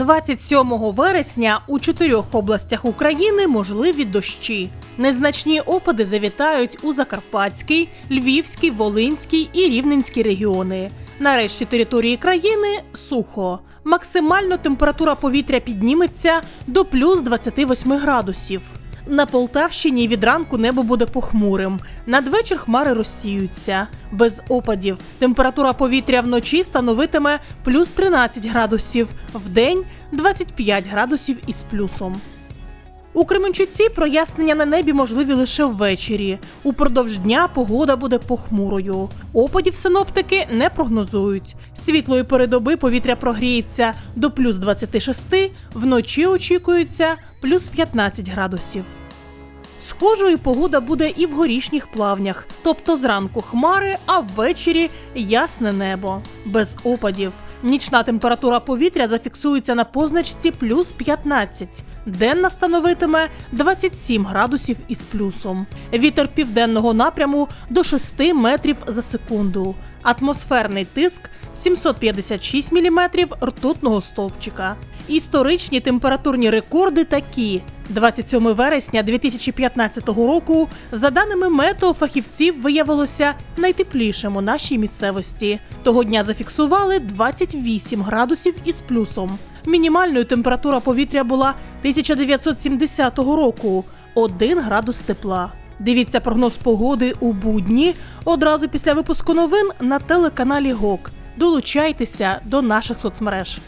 27 вересня у чотирьох областях України можливі дощі. Незначні опади завітають у Закарпатський, Львівський, Волинський і Рівненський регіони. Нарешті території країни сухо. Максимально температура повітря підніметься до плюс 28 градусів. На Полтавщині від ранку небо буде похмурим. Надвечір хмари розсіються. Без опадів. Температура повітря вночі становитиме плюс 13 градусів, вдень 25 градусів із плюсом. У Кременчуці прояснення на небі можливі лише ввечері. Упродовж дня погода буде похмурою. Опадів синоптики не прогнозують. Світлої передоби повітря прогріється до плюс 26, вночі очікується плюс 15 градусів. Схожою погода буде і в горішніх плавнях, тобто зранку хмари, а ввечері ясне небо, без опадів. Нічна температура повітря зафіксується на позначці плюс 15. Денна становитиме 27 градусів із плюсом. Вітер південного напряму до 6 метрів за секунду. Атмосферний тиск 756 мм ртутного стовпчика. Історичні температурні рекорди такі: 27 вересня 2015 року, за даними метеофахівців, виявилося найтеплішим у нашій місцевості. Того дня зафіксували 28 градусів із плюсом. Мінімальною температура повітря була 1970 року 1 градус тепла. Дивіться прогноз погоди у будні одразу після випуску новин на телеканалі ГОК. Долучайтеся до наших соцмереж.